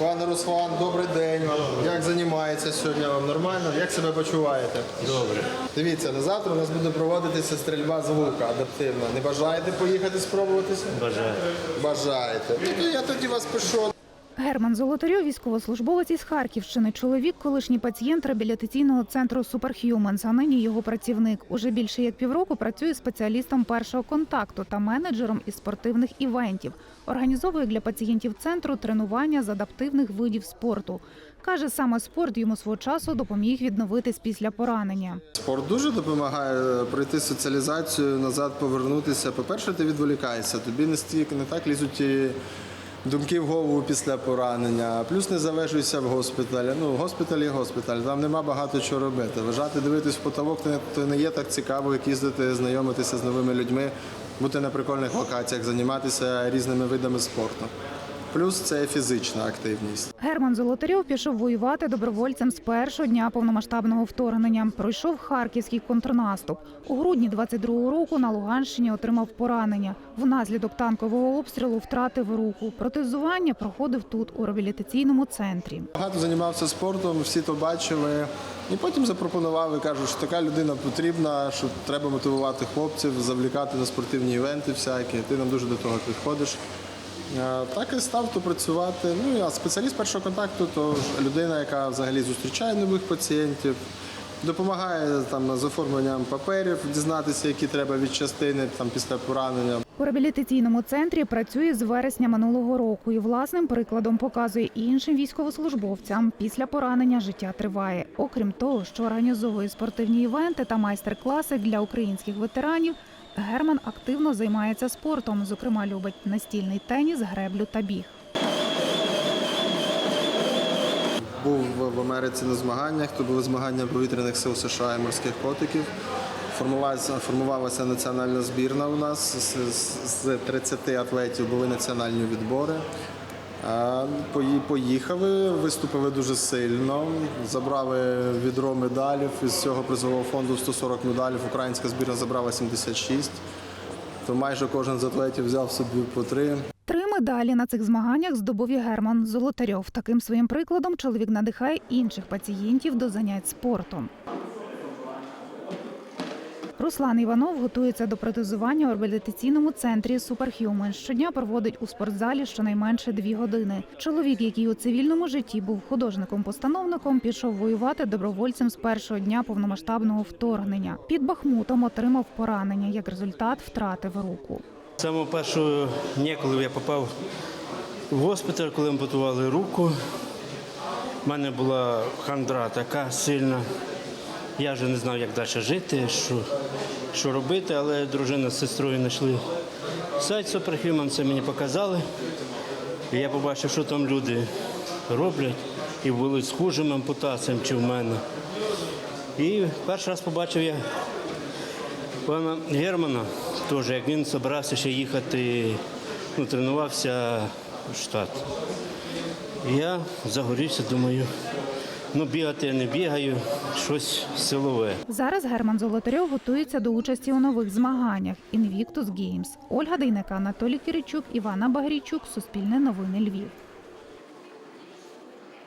Пане Руслан, добрий день вам. Як займається сьогодні вам нормально? Як себе почуваєте? Добре. Дивіться, на завтра у нас буде проводитися стрільба з лука адаптивна. Не бажаєте поїхати спробуватися? Бажаю. Бажаєте. Ну, то я тоді вас пишу. Герман Золотарьов, військовослужбовець із Харківщини. Чоловік, колишній пацієнт реабілітаційного центру Superhumans, а нині його працівник. Уже більше як півроку працює спеціалістом першого контакту та менеджером із спортивних івентів. Організовує для пацієнтів центру тренування з адаптивних видів спорту. Каже, саме спорт йому свого часу допоміг відновитись після поранення. Спорт дуже допомагає пройти соціалізацію, назад повернутися. По-перше, ти відволікаєшся, тобі не стільки не так лізуть думки в голову після поранення. Плюс не завершуйся в госпіталі. Ну, госпіталь є госпіталь, там нема багато чого робити. Лежати, дивитись в потолок, то не є так цікаво, як їздити, знайомитися з новими людьми, бути на прикольних локаціях, займатися різними видами спорту. Плюс це фізична активність. Герман Золотарьов пішов воювати добровольцем з першого дня повномасштабного вторгнення. Пройшов харківський контрнаступ. У грудні 22-го року на Луганщині отримав поранення. Внаслідок танкового обстрілу втратив руку. Протезування проходив тут, у реабілітаційному центрі. Багато займався спортом, всі то бачили. І потім запропонували, кажуть, що така людина потрібна, що треба мотивувати хлопців, завлікати на спортивні івенти всякі. Ти нам дуже до того підходиш. Е, Так і став працювати. Ну я спеціаліст першого контакту то людина, яка взагалі зустрічає нових пацієнтів, допомагає там з оформленням паперів, дізнатися, які треба від частини там після поранення. У реабілітаційному центрі працює з вересня минулого року і власним прикладом показує іншим військовослужбовцям. Після поранення життя триває. Окрім того, що організовує спортивні івенти та майстер-класи для українських ветеранів. Герман активно займається спортом. Зокрема, любить настільний теніс, греблю та біг. Був в- Америці на змаганнях, то були змагання повітряних сил США і морських котиків. Формувалася, формувалася національна збірна у нас. З, з- з 30 атлетів були національні відбори. Поїхали, виступили дуже сильно, забрали відро медалів. Із цього призового фонду 140 медалів. Українська збірна забрала 76. То майже кожен з атлетів взяв собі по три. Медалі на цих змаганнях здобув і Герман Золотарьов. Таким своїм прикладом чоловік надихає інших пацієнтів до занять спортом. Руслан Іванов готується до протезування у реабілітаційному центрі Superhuman. Щодня проводить у спортзалі щонайменше дві години. Чоловік, який у цивільному житті був художником-постановником, пішов воювати добровольцем з першого дня повномасштабного вторгнення. Під Бахмутом отримав поранення. Як результат, втратив руку. Самого першого дня, коли я попав в госпіталь, коли ампутували руку, в мене була хандра така сильна. Я вже не знав, як далі жити, що, що робити, але дружина з сестрою знайшли сайт Superhuman, це мені показали. І я побачив, що там люди роблять, і були з хужим чи в мене. І перший раз побачив я пана Германа, теж, як він збирався ще їхати, ну, тренувався в штат. Я загорівся, думаю, ну бігати я не бігаю, щось силове. Зараз Герман Золотарьов готується до участі у нових змаганнях Invictus Games. Ольга Дейнека, Анатолій Киричук, Івана Багрійчук, Суспільне новини Львів.